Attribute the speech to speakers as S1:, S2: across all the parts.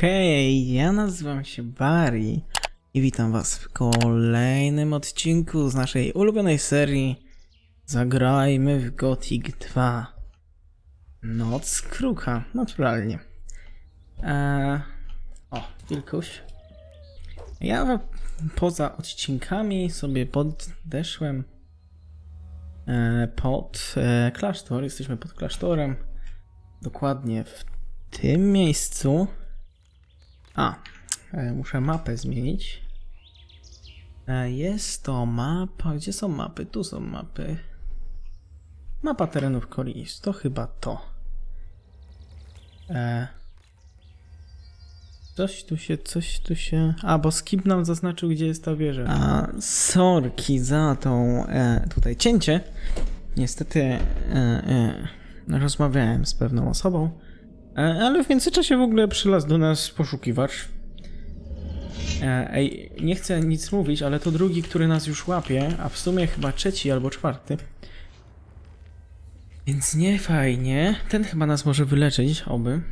S1: Hej, ja nazywam się Barry i witam was w kolejnym odcinku z naszej ulubionej serii Zagrajmy w Gothic 2 Noc Kruka, naturalnie. Eee, o, Wilkuś. Ja poza odcinkami sobie podeszłem e, pod e, klasztor. Jesteśmy pod klasztorem. Dokładnie w tym miejscu. A, e, muszę mapę zmienić. E, Jest to mapa. Gdzie są mapy? Tu są mapy. Mapa terenów Korinis. To chyba to. E, Coś tu się, coś tu się. A, bo Skip nam zaznaczył, gdzie jest ta wieża. A, sorki za tą e, tutaj cięcie. Niestety e, e, rozmawiałem z pewną osobą, ale w międzyczasie w ogóle przylazł do nas poszukiwacz. E, ej, nie chcę nic mówić, ale to drugi, który nas już łapie, a w sumie chyba trzeci albo czwarty. Więc nie fajnie. Ten chyba nas może wyleczyć, oby.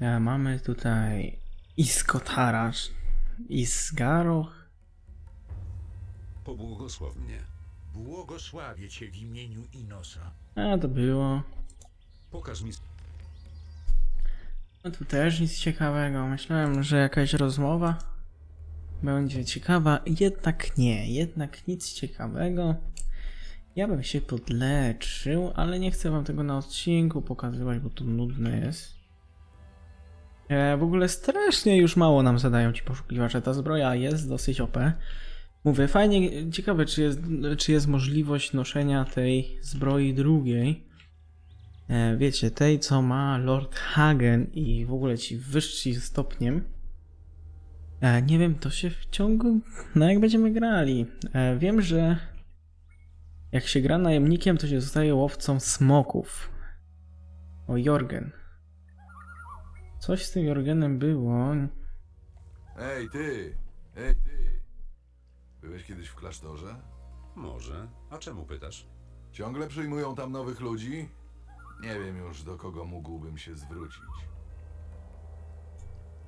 S1: E, mamy tutaj Iskotarasz, Isgaroch.
S2: Pobłogosław mnie.
S3: Błogosławię Cię w imieniu Inosa.
S1: A to było.
S2: Pokaż mi
S1: No tu też nic ciekawego. Myślałem, że jakaś rozmowa będzie ciekawa. Jednak nie, jednak nic ciekawego. Ja bym się podleczył, ale nie chcę wam tego na odcinku pokazywać, bo to nudne jest. E, w ogóle strasznie już mało nam zadają ci poszukiwacze. Ta zbroja jest dosyć OP. Mówię, fajnie, ciekawe czy jest, czy jest możliwość noszenia tej zbroi drugiej. E, wiecie, tej co ma Lord Hagen i w ogóle ci wyżsi stopniem. E, nie wiem, to się w ciągu. No, jak będziemy grali. E, wiem, że jak się gra najemnikiem, to się zostaje łowcą smoków. O, Jorgen. Coś z tym Jorgenem było.
S4: Ej, ty! Ej, ty! Byłeś kiedyś w klasztorze?
S2: może. A czemu pytasz?
S4: Ciągle przyjmują tam nowych ludzi? Nie wiem już, do kogo mógłbym się zwrócić.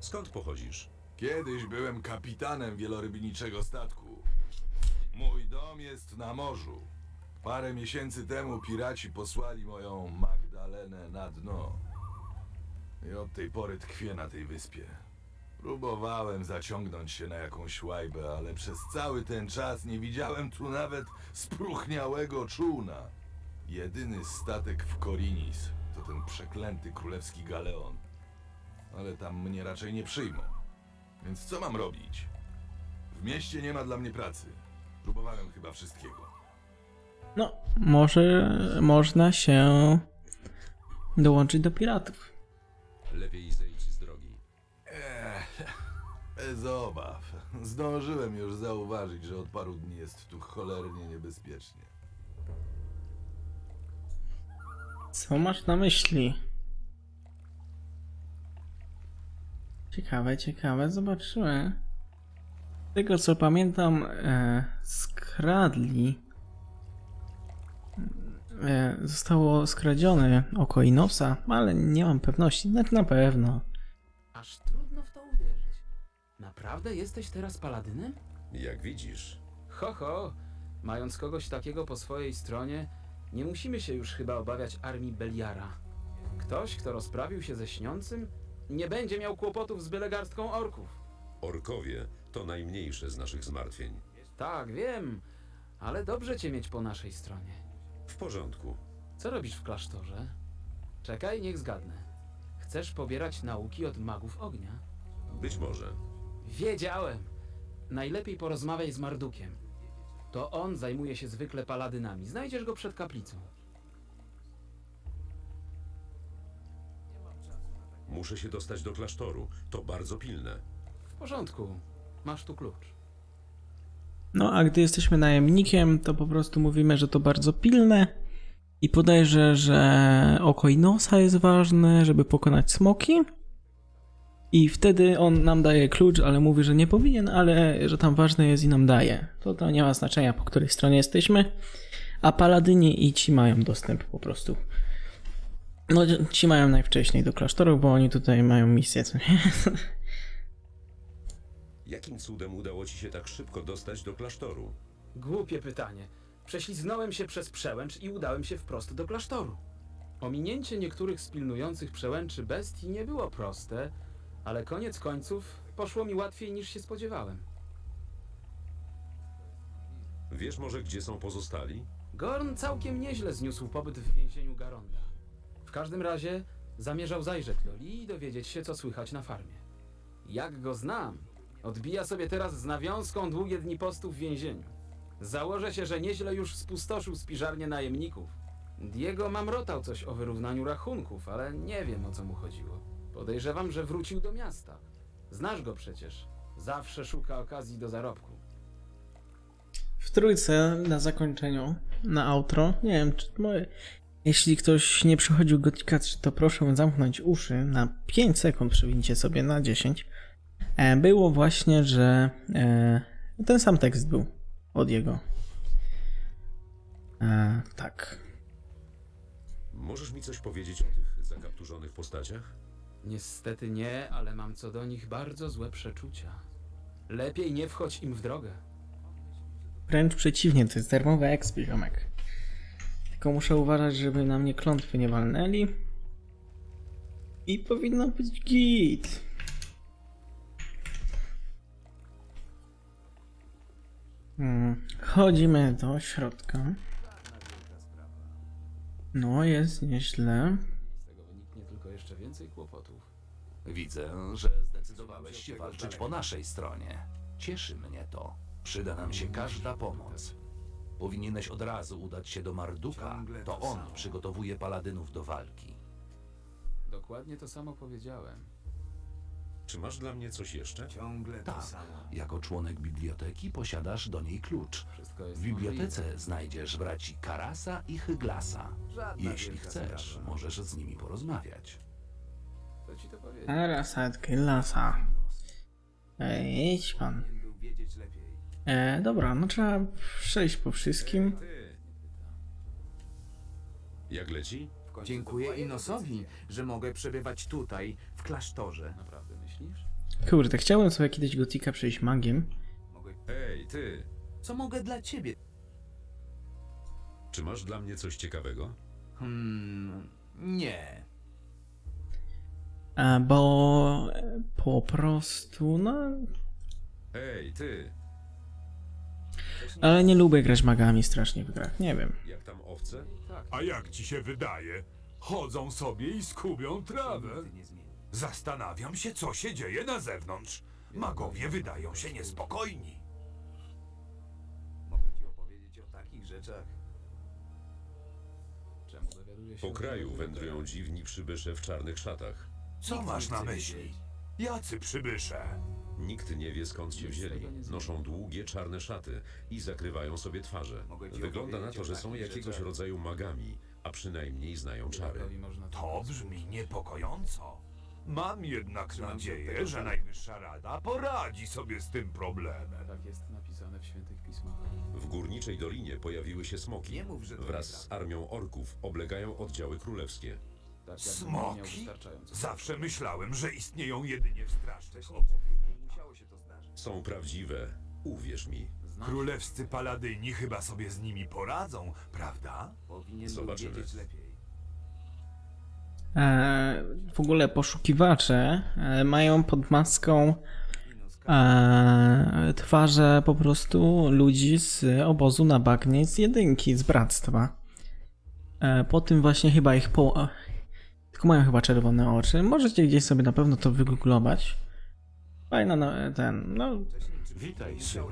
S2: Skąd pochodzisz?
S4: Kiedyś byłem kapitanem wielorybniczego statku. Mój dom jest na morzu. Parę miesięcy temu piraci posłali moją Magdalenę na dno. I od tej pory tkwię na tej wyspie. Próbowałem zaciągnąć się na jakąś łajbę, ale przez cały ten czas nie widziałem tu nawet spróchniałego czółna. Jedyny statek w Korinis to ten przeklęty królewski galeon. Ale tam mnie raczej nie przyjmą. Więc co mam robić? W mieście nie ma dla mnie pracy. Próbowałem chyba wszystkiego.
S1: No, może można się dołączyć do piratów.
S2: Lepiej zejdź z drogi.
S4: Ech, bez obaw. Zdążyłem już zauważyć, że od paru dni jest tu cholernie niebezpiecznie.
S1: Co masz na myśli? Ciekawe, ciekawe, zobaczymy. Z tego co pamiętam, e, skradli. E, zostało skradzione oko Inosa, ale nie mam pewności. Na, na pewno.
S5: Aż trudno w to uwierzyć. Naprawdę jesteś teraz paladynem?
S2: Jak widzisz,
S5: Ho, ho! Mając kogoś takiego po swojej stronie, nie musimy się już chyba obawiać armii Beliara. Ktoś, kto rozprawił się ze śniącym, nie będzie miał kłopotów z byle garstką orków.
S2: orkowie to najmniejsze z naszych zmartwień.
S5: Tak, wiem, ale dobrze cię mieć po naszej stronie.
S2: W porządku.
S5: Co robisz w klasztorze? Czekaj, niech zgadnę. Chcesz pobierać nauki od magów ognia?
S2: Być może.
S5: Wiedziałem! Najlepiej porozmawiaj z Mardukiem. To on zajmuje się zwykle paladynami. Znajdziesz go przed kaplicą.
S2: Muszę się dostać do klasztoru. To bardzo pilne.
S5: W porządku. Masz tu klucz.
S1: No, a gdy jesteśmy najemnikiem, to po prostu mówimy, że to bardzo pilne. I podejrzę, że oko Inosa jest ważne, żeby pokonać smoki. I wtedy on nam daje klucz, ale mówi, że nie powinien, ale że tam ważne jest i nam daje. To, to nie ma znaczenia, po której stronie jesteśmy. A paladyni i ci mają dostęp po prostu. No, ci mają najwcześniej do klasztoru, bo oni tutaj mają misję, co nie?
S2: Jakim cudem udało ci się tak szybko dostać do klasztoru?
S5: Głupie pytanie. Prześliznąłem się przez przełęcz i udałem się wprost do klasztoru. Ominięcie niektórych z pilnujących przełęczy bestii nie było proste, ale koniec końców poszło mi łatwiej niż się spodziewałem.
S2: Wiesz może, gdzie są pozostali?
S5: Gorn całkiem nieźle zniósł pobyt w więzieniu Garonda. W każdym razie zamierzał zajrzeć do Li i dowiedzieć się, co słychać na farmie. Jak go znam, odbija sobie teraz z nawiązką długie dni postu w więzieniu. Założę się, że nieźle już spustoszył spiżarnię najemników. Diego mamrotał coś o wyrównaniu rachunków, ale nie wiem o co mu chodziło. Podejrzewam, że wrócił do miasta. Znasz go przecież. Zawsze szuka okazji do zarobku.
S1: W trójce na zakończeniu, na outro, nie wiem, czy moje... Jeśli ktoś nie przechodził Gotika 3, to proszę zamknąć uszy na 5 sekund, przewincie sobie na 10. E, było właśnie, że e, ten sam tekst był od jego. E, tak.
S2: Możesz mi coś powiedzieć o tych zakapturzonych postaciach?
S5: Niestety nie, ale mam co do nich bardzo złe przeczucia. Lepiej nie wchodź im w drogę.
S1: Wręcz przeciwnie, to jest darmowy exp, ziomek. Tylko muszę uważać, żeby na mnie klątwy nie walnęli. I powinno być git. Hmm. Chodzimy do środka. No, jest nieźle.
S5: Z tego wyniknie tylko jeszcze więcej kłopotów.
S6: Widzę, że zdecydowałeś się walczyć po naszej stronie. Cieszy mnie to. Przyda nam się każda pomoc. Powinieneś od razu udać się do Marduka. To on przygotowuje paladynów do walki.
S5: Dokładnie to samo powiedziałem.
S2: Czy masz dla mnie coś jeszcze?
S6: Tak, jako członek biblioteki posiadasz do niej klucz.
S5: Wszystko jest
S6: W bibliotece znajdziesz braci Karasa i Hyglasa. Jeśli chcesz, możesz z nimi porozmawiać.
S5: Kto ci to
S1: lasa. Ej, idź pan. E, dobra, no trzeba przejść po wszystkim.
S2: Ty! Jak leci?
S7: Dziękuję Inosowi, że mogę przebywać tutaj, w klasztorze.
S5: Naprawdę myślisz?
S1: Kurde, chciałbym sobie kiedyś gotika przejść magiem.
S2: Ej, ty!
S7: Co mogę dla ciebie?
S2: Czy masz dla mnie coś ciekawego?
S7: Hmm, nie.
S1: E, bo po prostu, no.
S2: Ej, ty!
S1: Ale nie lubię grać magami strasznie w grach, nie wiem.
S2: Jak tam owce?
S3: A jak ci się wydaje? Chodzą sobie i skubią trawę. Zastanawiam się, co się dzieje na zewnątrz. Magowie wydają się niespokojni.
S7: Mogę ci opowiedzieć o takich rzeczach.
S5: Czemu dowiaduję się
S2: Po kraju wędrują dziwni przybysze w czarnych szatach.
S3: Co masz na myśli? Jacy przybysze?
S2: Nikt nie wie skąd się wzięli. Noszą długie czarne szaty i zakrywają sobie twarze. Wygląda na to, że są jakiegoś rodzaju magami, a przynajmniej znają czary.
S3: To brzmi niepokojąco. Mam jednak nadzieję, że. Najwyższa Rada poradzi sobie z tym problemem.
S5: Tak jest napisane w świętych pismach.
S2: W górniczej dolinie pojawiły się smoki. Wraz z armią orków oblegają oddziały królewskie.
S5: Tak jakbym nie miał
S3: Smoki?
S5: wystarczająco.
S3: Zawsze myślałem, że istnieją jedynie w strasznych obozach.
S7: Musiało się to zdarzyć.
S2: Są prawdziwe, uwierz mi.
S3: Królewscy paladyni chyba sobie z nimi poradzą, prawda?
S7: Powinien był
S2: Zobaczymy.
S7: wiedzieć lepiej.
S1: E, w ogóle poszukiwacze e, mają pod maską e, twarze po prostu ludzi z obozu na bagnie z jedynki, z bractwa. E, po tym właśnie chyba ich po... Tylko mają chyba czerwone oczy. Możecie gdzieś sobie na pewno to wygooglować. Fajna na, ten, no
S8: Witaj, synu.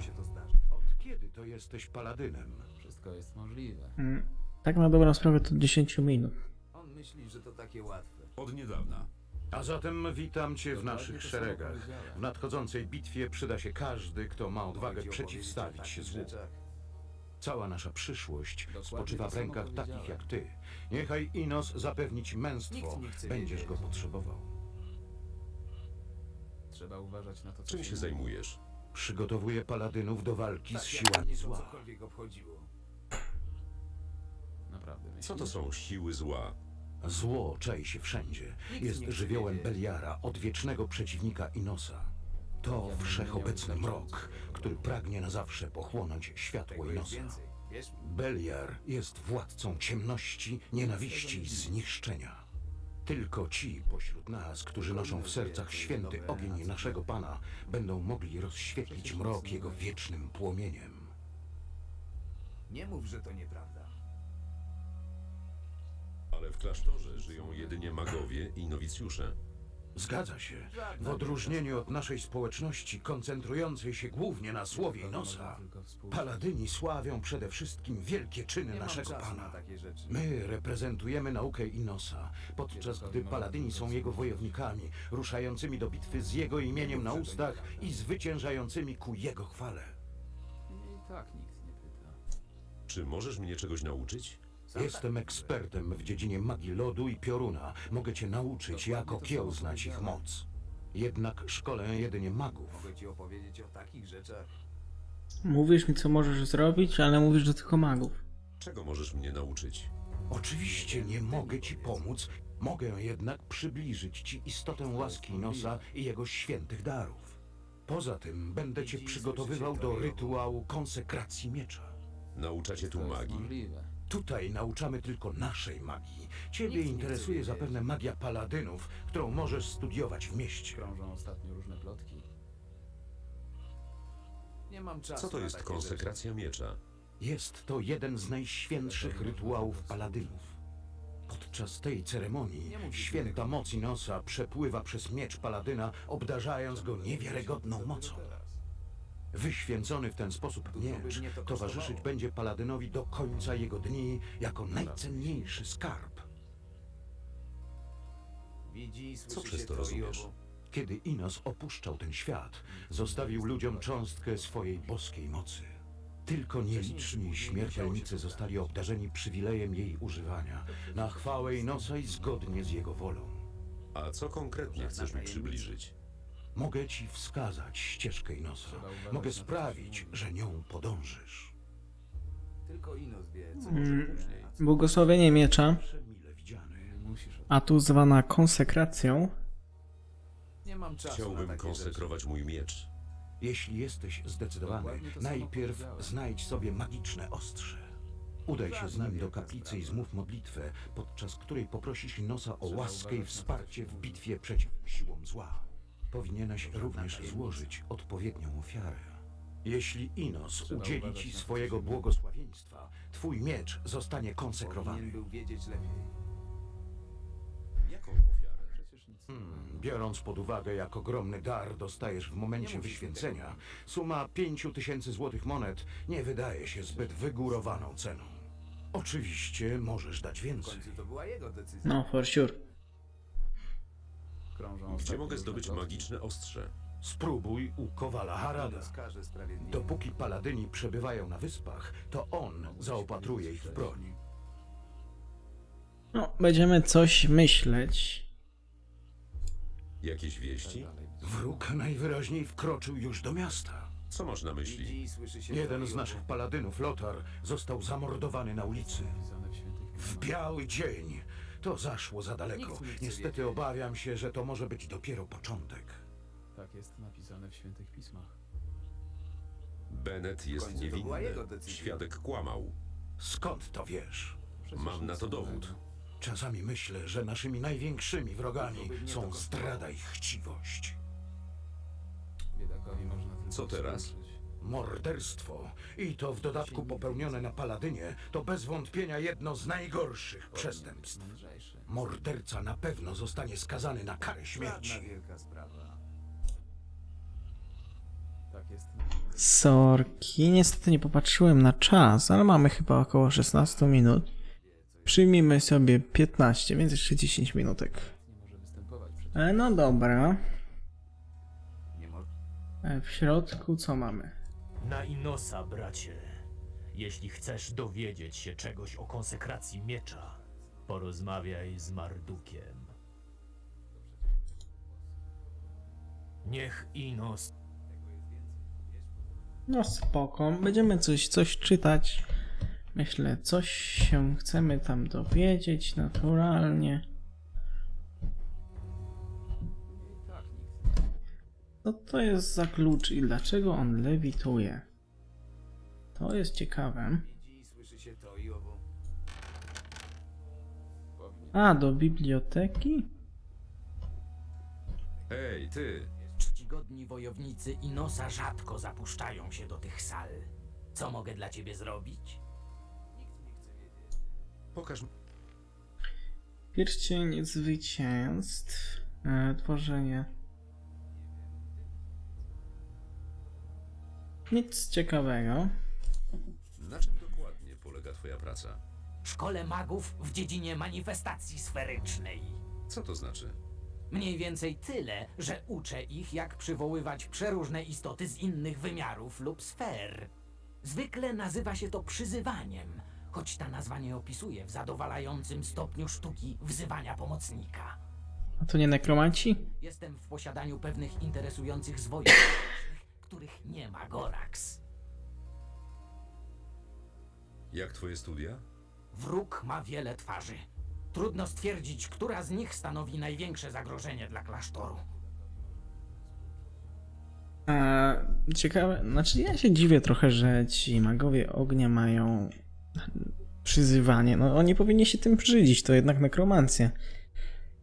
S8: Od kiedy to jesteś paladynem?
S5: Wszystko jest możliwe.
S1: mm, tak na dobrą sprawę to 10 minut.
S7: On myśli, że to takie łatwe.
S2: Od niedawna.
S8: A zatem witam cię w
S5: Dokładnie
S8: naszych szeregach. W nadchodzącej bitwie przyda się każdy, kto ma odwagę przeciwstawić się złu. Cała nasza przyszłość
S5: Dokładnie
S8: spoczywa
S5: to
S8: w
S5: samo
S8: rękach takich
S5: powiedziałem.
S8: jak ty. Niechaj Inos zapewni ci męstwo.
S7: Nikt nie chce
S8: Będziesz
S7: wiedzieć.
S8: go potrzebował.
S5: Trzeba uważać na to, co
S2: Czym się
S5: mówi.
S2: zajmujesz?
S8: Przygotowuję paladynów do walki z
S7: Tak, jakby
S8: siłami
S7: mnie to
S8: zła.
S7: cokolwiek obchodziło.
S5: Naprawdę myślisz?
S2: Co to są siły zła?
S8: Zło czai się wszędzie. Jest żywiołem Beliara, odwiecznego przeciwnika Inosa. To wszechobecny mrok, który pragnie na zawsze pochłonąć światło Inosa. Beliar jest władcą ciemności, nienawiści i zniszczenia. Tylko ci pośród nas, którzy noszą w sercach święty ogień naszego Pana, będą mogli rozświetlić mrok jego wiecznym płomieniem.
S7: Nie mów, że to nieprawda.
S2: Ale w klasztorze żyją jedynie magowie i nowicjusze.
S8: Zgadza się. W odróżnieniu od naszej społeczności koncentrującej się głównie na słowie Inosa, paladyni sławią przede wszystkim wielkie czyny naszego Pana. My reprezentujemy naukę Inosa, podczas gdy paladyni są jego wojownikami, ruszającymi do bitwy z jego imieniem na ustach i zwyciężającymi ku jego chwale.
S5: I tak nikt nie pyta.
S2: Czy możesz mnie czegoś nauczyć?
S8: Jestem ekspertem w dziedzinie magii lodu i pioruna. Mogę cię nauczyć, jak okiełznać ich moc. Jednak szkolę jedynie magów.
S7: Mogę ci opowiedzieć o takich rzeczach.
S1: Mówisz mi, co możesz zrobić, ale mówisz do tylko magów.
S2: Czego możesz mnie nauczyć?
S8: Oczywiście nie mogę ci pomóc, mogę jednak przybliżyć ci istotę łaski Inosa i jego świętych darów. Poza tym będę cię przygotowywał do rytuału konsekracji miecza.
S2: Nauczacie tu
S5: To jest
S2: magii?
S5: możliwe.
S8: Tutaj nauczamy tylko naszej magii. Ciebie interesuje zapewne magia paladynów, którą możesz studiować w mieście.
S5: Krążą ostatnio różne plotki.
S7: Nie mam czasu
S2: Co to
S7: na
S2: jest
S7: takie
S2: konsekracja miecza?
S8: Jest to jeden z najświętszych rytuałów paladynów. Podczas tej ceremonii święta moc Inosa przepływa przez miecz paladyna, obdarzając go niewiarygodną mocą. Wyświęcony w ten sposób miecz towarzyszyć będzie paladynowi do końca jego dni jako najcenniejszy skarb.
S2: Co przez to rozumiesz?
S8: Kiedy Inos opuszczał ten świat, zostawił ludziom cząstkę swojej boskiej mocy. Tylko nieliczni śmiertelnicy zostali obdarzeni przywilejem jej używania, na chwałę Inosa i zgodnie z jego wolą.
S2: A co konkretnie chcesz mi przybliżyć?
S8: Mogę ci wskazać ścieżkę Inosa. Mogę sprawić, że nią podążysz.
S7: Tylko Inos wie, co
S1: Mm, błogosławienie miecza,
S8: Przemile widziany.
S5: Musisz
S1: a tu zwana konsekracją.
S7: Nie mam czasu na
S2: Chciałbym
S7: takie
S2: konsekrować mój miecz.
S8: Jeśli jesteś zdecydowany,
S5: Dokładnie to samo
S8: najpierw
S5: powiedziałem.
S8: znajdź sobie magiczne ostrze. Udaj się z nim do kaplicy i zmów modlitwę, podczas której poprosisz Inosa o łaskę i wsparcie w bitwie przeciw siłom zła. Powinieneś również złożyć odpowiednią ofiarę. Jeśli Inos udzieli ci swojego błogosławieństwa, twój miecz zostanie konsekrowany.
S7: Powinien był wiedzieć lepiej.
S2: Jaką ofiarę?
S5: przecież nic nie
S8: Hmm, biorąc pod uwagę, jak ogromny dar dostajesz w momencie wyświęcenia, suma pięciu tysięcy złotych monet nie wydaje się zbyt wygórowaną ceną. Oczywiście możesz dać
S7: W
S8: więcej.
S7: końcu to była jego decyzja.
S1: No, for sure.
S5: Krążą
S2: Gdzie mogę zdobyć magiczne ostrze?
S8: Spróbuj u Kowala Harada. Dopóki paladyni przebywają na wyspach, to on zaopatruje ich w broń.
S1: No, będziemy coś myśleć.
S2: Jakieś wieści?
S8: Wróg najwyraźniej wkroczył już do miasta.
S2: Co masz na myśli?
S8: Jeden z naszych paladynów, Lotar, został zamordowany na ulicy.
S5: W
S8: biały dzień. To zaszło za daleko.
S7: Nikt nie chce
S8: Niestety
S7: wiedzieć.
S8: obawiam się, że to może być dopiero początek.
S5: Tak jest napisane w świętych pismach.
S2: Bennett jest
S7: końcu to była
S2: niewinny.
S7: jego decyzja.
S2: Świadek kłamał.
S8: Skąd to wiesz?
S5: Przecież
S2: Mam
S5: nic
S2: na to
S5: nowego.
S2: dowód.
S8: Czasami myślę, że naszymi największymi wrogami są zdrada i chciwość.
S5: Biedakowi można tylko
S2: Co teraz?
S5: współczuć.
S8: Morderstwo i to w dodatku popełnione na Paladynie to bez wątpienia jedno z najgorszych przestępstw. Morderca na pewno zostanie skazany na karę śmierci.
S7: wielka sprawa.
S5: Tak jest.
S1: Sorki, niestety nie popatrzyłem na czas, ale mamy chyba około 16 minut. Przyjmijmy sobie 15, więc jeszcze 10 minutek.
S5: Nie może występować przecież.
S1: E, no dobra.
S7: Nie
S1: E, w środku co mamy?
S9: Na Inosa, bracie. Jeśli chcesz dowiedzieć się czegoś o konsekracji miecza, porozmawiaj z Mardukiem. Niech Inos
S1: No spoko, będziemy coś, coś czytać. Myślę, coś się chcemy tam dowiedzieć naturalnie. Co to jest za klucz i dlaczego on lewituje? To jest ciekawe. A, do biblioteki?
S2: Ej, ty!
S10: Czcigodni wojownicy Inosa rzadko zapuszczają się do tych sal. Co mogę dla ciebie zrobić?
S2: Pokaż mi.
S1: Pierścień zwycięstw. E, tworzenie. Nic ciekawego.
S2: Na czym dokładnie polega twoja praca?
S10: W szkole magów w dziedzinie manifestacji sferycznej.
S2: Co to znaczy?
S10: Mniej więcej tyle, że uczę ich, jak przywoływać przeróżne istoty z innych wymiarów lub sfer. Zwykle nazywa się to przyzywaniem, choć ta nazwa nie opisuje w zadowalającym stopniu sztuki wzywania pomocnika.
S1: A to nie nekromanci?
S10: Jestem w posiadaniu pewnych interesujących zwojów, których nie ma Gorax.
S2: Jak twoje studia?
S10: Wróg ma wiele twarzy. Trudno stwierdzić, która z nich stanowi największe zagrożenie dla klasztoru.
S1: A, ciekawe, znaczy ja się dziwię trochę, że ci magowie ognia mają przyzywanie. No oni powinni się tym brzydzić, to jednak nekromancja.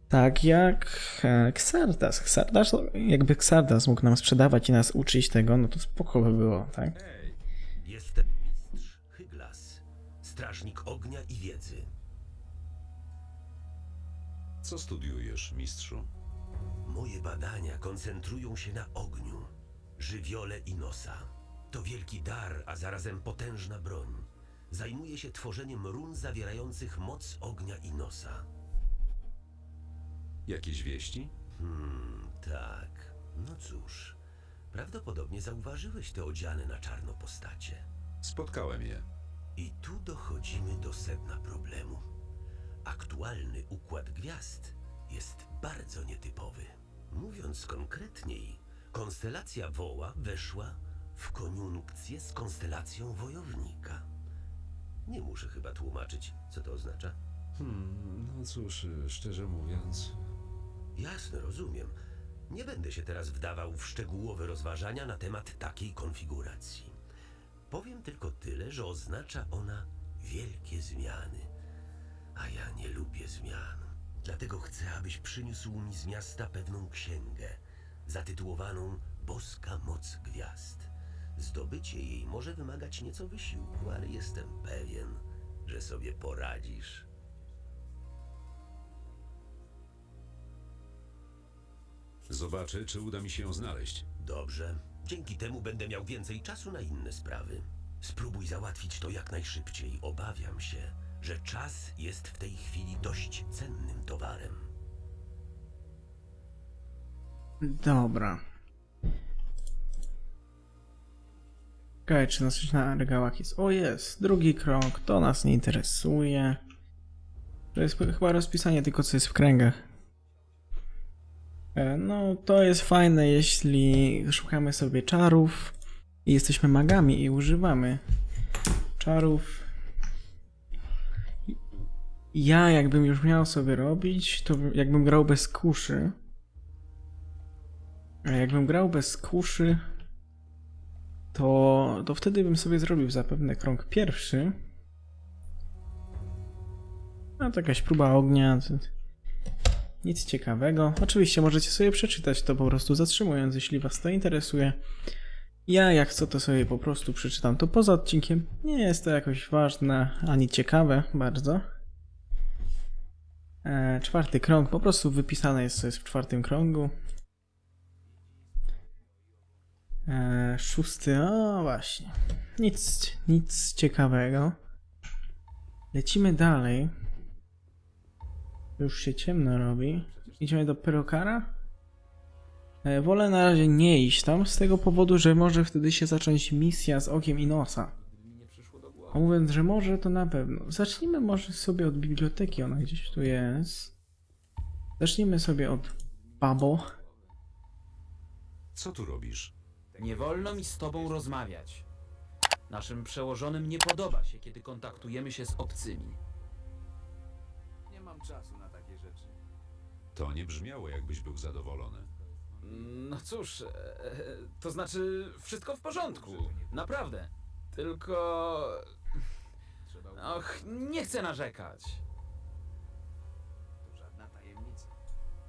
S1: Tak jak e, Xardas. Xardas, jakby Xardas mógł nam sprzedawać i nas uczyć tego, no to spoko by było, tak?
S2: Ej!
S11: Jestem mistrz Hyglas, strażnik ognia i wiedzy.
S2: Co studiujesz, mistrzu?
S11: Moje badania koncentrują się na ogniu, żywiole i nosa. To wielki dar, a zarazem potężna broń. Zajmuję się tworzeniem run zawierających moc ognia i nosa.
S2: Jakieś wieści?
S11: Hmm, tak. No cóż, prawdopodobnie zauważyłeś te odziane na czarno postacie.
S2: Spotkałem je.
S11: I tu dochodzimy do sedna problemu. Aktualny układ gwiazd jest bardzo nietypowy. Mówiąc konkretniej, konstelacja woła weszła w koniunkcję z konstelacją wojownika. Nie muszę chyba tłumaczyć, co to oznacza.
S2: Hmm, no cóż, szczerze mówiąc.
S11: Jasne, rozumiem. Nie będę się teraz wdawał w szczegółowe rozważania na temat takiej konfiguracji. Powiem tylko tyle, że oznacza ona wielkie zmiany. A ja nie lubię zmian. Dlatego chcę, abyś przyniósł mi z miasta pewną księgę, zatytułowaną Boska Moc Gwiazd. Zdobycie jej może wymagać nieco wysiłku, ale jestem pewien, że sobie poradzisz.
S2: Zobaczę, czy uda mi się ją znaleźć.
S11: Dobrze. Dzięki temu będę miał więcej czasu na inne sprawy. Spróbuj załatwić to jak najszybciej. Obawiam się, że czas jest w tej chwili dość cennym towarem.
S1: Dobra. Okej, czy nas coś na regałach jest? O jest, drugi krąg, to nas nie interesuje. To jest chyba rozpisanie tylko co jest w kręgach. E, No, to jest fajne, jeśli szukamy sobie czarów i jesteśmy magami i używamy czarów. Ja, jakbym już miał sobie robić, to bym- jakbym grał bez kuszy, a jakbym grał bez kuszy, to, to wtedy bym sobie zrobił zapewne krąg pierwszy. A to jakaś próba ognia. to Nic ciekawego. Oczywiście możecie sobie przeczytać to po prostu zatrzymując, jeśli was to interesuje. Ja jak co to sobie po prostu przeczytam to poza odcinkiem. Nie jest to jakoś ważne ani ciekawe bardzo. E, czwarty krąg, po prostu wypisane jest co jest w czwartym krągu. E, szósty, o właśnie. Nic, nic ciekawego. Lecimy dalej. Już się ciemno robi. Idziemy do Perokara? E, wolę na razie nie iść tam, z tego powodu, że może wtedy się zacząć misja z okiem i nosa. A mówiąc, że może, to na pewno. Zacznijmy może sobie od biblioteki, ona gdzieś tu jest. Zacznijmy sobie od Babo.
S2: Co tu robisz?
S5: Nie wolno mi z tobą rozmawiać. Naszym przełożonym nie podoba się, kiedy kontaktujemy się z obcymi.
S7: Nie mam czasu na.
S2: To nie brzmiało, jakbyś był zadowolony.
S5: No cóż, e, to znaczy wszystko w porządku. Naprawdę. Tylko. Och, nie chcę narzekać.
S7: To żadna tajemnica.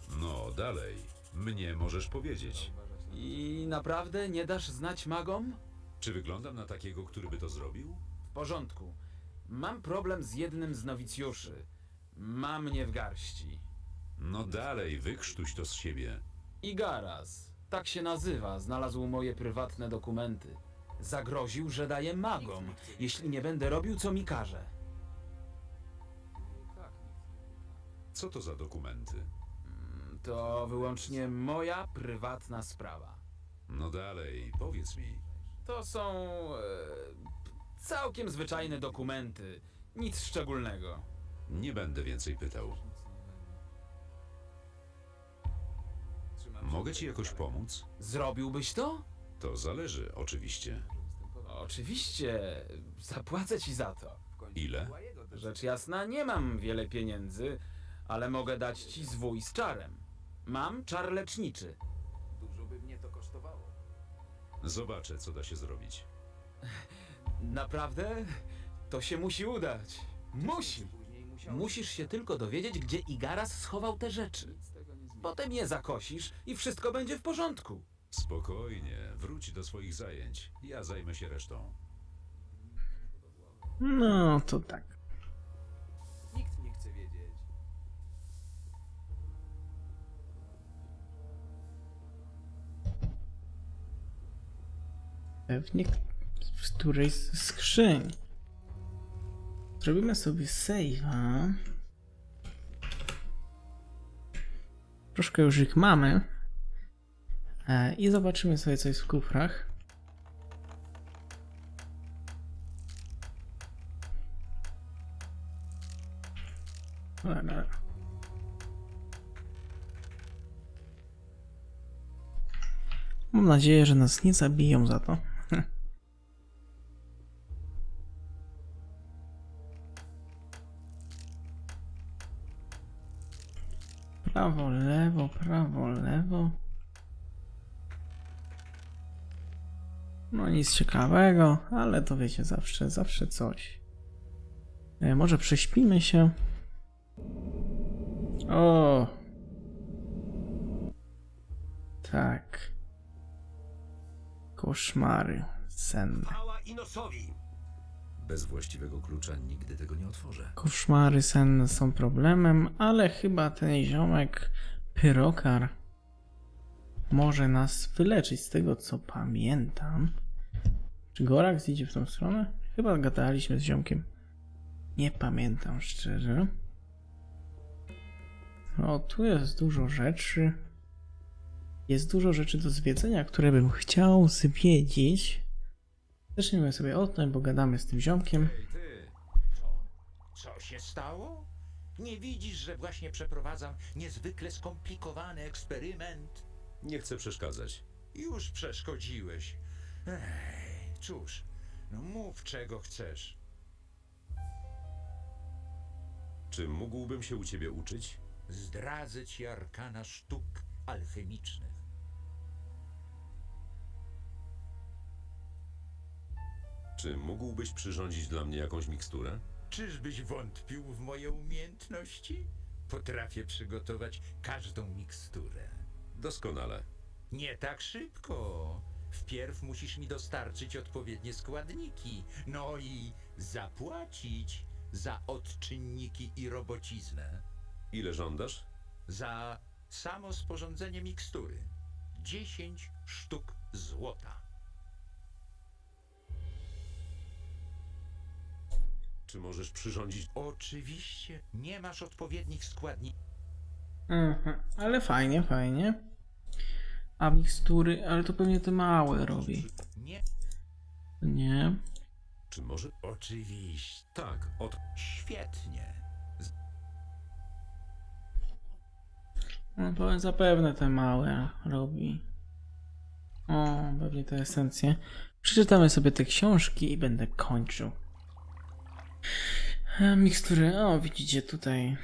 S2: No, dalej. Mnie możesz powiedzieć.
S5: I naprawdę nie dasz znać magom?
S2: Czy wyglądam na takiego, który by to zrobił?
S5: W porządku. Mam problem z jednym z nowicjuszy. Ma mnie w garści.
S2: No dalej, wykrztuś to z siebie.
S5: Igaras, tak się nazywa, znalazł moje prywatne dokumenty. Zagroził, że daje magom, jeśli nie będę robił, co mi każe.
S2: Co to za dokumenty?
S5: To wyłącznie moja prywatna sprawa.
S2: No dalej, powiedz mi.
S5: To są e, całkiem zwyczajne dokumenty. Nic szczególnego.
S2: Nie będę więcej pytał. Mogę ci jakoś pomóc?
S5: Zrobiłbyś to?
S2: To zależy, oczywiście.
S5: Oczywiście, zapłacę ci za to.
S2: Ile?
S5: Rzecz jasna, nie mam wiele pieniędzy, ale mogę dać ci zwój z czarem. Mam czar leczniczy.
S7: Dużo by mnie to kosztowało.
S2: Zobaczę, co da się zrobić.
S5: Naprawdę? To się musi udać. Musi. Musisz się tylko dowiedzieć, gdzie Igaras schował te rzeczy. Potem je zakosisz i wszystko będzie w porządku.
S2: Spokojnie, wróć do swoich zajęć. Ja zajmę się resztą.
S1: No, to tak.
S7: Nikt nie chce wiedzieć.
S1: Pewnie w którejś z skrzyń. Zrobimy sobie save'a. Troszkę już ich mamy. E, I zobaczymy sobie, co jest w kufrach. Mam nadzieję, że nas nie zabiją za to. Prawo, lewo, prawo, lewo. No nic ciekawego, ale to wiecie, zawsze, zawsze coś. E, może prześpimy się. O! Tak. Koszmary senne.
S6: Bez właściwego klucza nigdy tego nie otworzę.
S1: Koszmary senne są problemem, ale chyba ten ziomek Pyrokar może nas wyleczyć z tego co pamiętam. Czy Gorax idzie w tą stronę? Chyba gadaliśmy z ziomkiem. Nie pamiętam szczerze. O, tu jest dużo rzeczy. Jest dużo rzeczy do zwiedzenia, które bym chciał zwiedzić. Zacznijmy sobie od tym, bo gadamy z tym ziomkiem.
S2: Ej, ty!
S12: Co się stało? Nie widzisz, że właśnie przeprowadzam niezwykle skomplikowany eksperyment?
S2: Nie chcę przeszkadzać.
S12: Już przeszkodziłeś. Ej, cóż, no mów czego chcesz.
S2: Czy mógłbym się u ciebie uczyć?
S12: Zdradzę ci arkana sztuk alchemicznych.
S2: Czy mógłbyś przyrządzić dla mnie jakąś miksturę?
S12: Czyżbyś wątpił w moje umiejętności? Potrafię przygotować każdą miksturę.
S2: Doskonale.
S12: Nie tak szybko. Wpierw musisz mi dostarczyć odpowiednie składniki, no i zapłacić za odczynniki i robociznę.
S2: Ile żądasz?
S12: Za samo sporządzenie mikstury 10 sztuk złota.
S2: Czy możesz przyrządzić...
S12: Oczywiście nie masz odpowiednich składników.
S1: Mhm, ale fajnie, fajnie. A mikstury, ale to pewnie te małe robi.
S12: Nie,
S1: Nie.
S2: Czy może...
S12: oczywiście.
S2: Tak, od...
S12: Świetnie.
S1: No to zapewne te małe robi. O, pewnie te esencje. Przeczytamy sobie te książki i będę kończył. E, Mikstury, o widzicie tutaj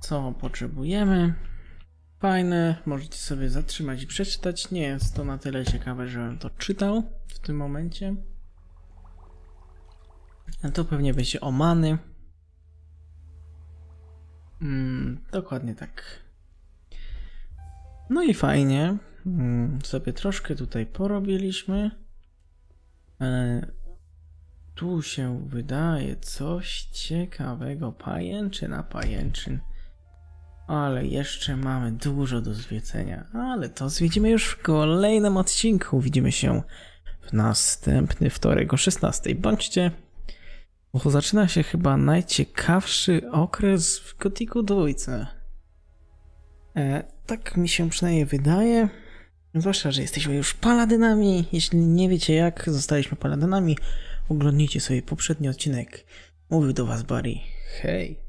S1: co potrzebujemy. Fajne, możecie sobie zatrzymać i przeczytać. Nie jest to na tyle ciekawe, żebym to czytał w tym momencie. To pewnie będzie omany. Mm, dokładnie tak. No i fajnie. Mm, sobie troszkę tutaj porobiliśmy. E, tu się wydaje coś ciekawego. Pajęczyna, pajęczyn. Ale jeszcze mamy dużo do zwiedzenia. Ale to zwiedzimy już w kolejnym odcinku. Widzimy się w następny wtorek o 16. Bądźcie, bo zaczyna się chyba najciekawszy okres w Gotiku dwójce. E, tak mi się przynajmniej wydaje. Zwłaszcza, że jesteśmy już paladynami. Jeśli nie wiecie jak zostaliśmy paladynami, oglądnijcie sobie poprzedni odcinek. Mówił do was Barry. Hej!